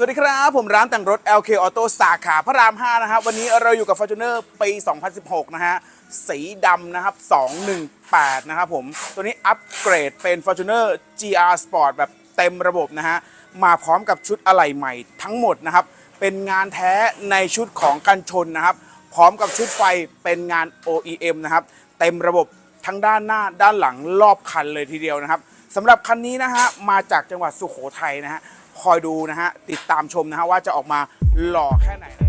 สวัสดีครับ ผมร้านแต่งรถ LK Auto สาขาพระราม 5 นะครับ วันนี้เราอยู่กับ Fortuner ปี 2016 นะฮะ สีดำนะครับ 218 นะครับผม ตัวนี้อัปเกรดเป็น Fortuner GR Sport แบบเต็มระบบนะฮะ มาพร้อมกับชุดอะไหล่ใหม่ทั้งหมดนะครับ เป็นงานแท้ในชุดของกันชนนะครับ พร้อมกับชุดไฟเป็นงาน OEM นะครับ เต็มระบบทั้งด้านหน้าด้านหลังรอบคันเลยทีเดียวนะครับ สำหรับคันนี้นะฮะมาจากจังหวัดสุโขทัยนะฮะคอยดูนะฮะติดตามชมนะฮะว่าจะออกมาหล่อแค่ไหน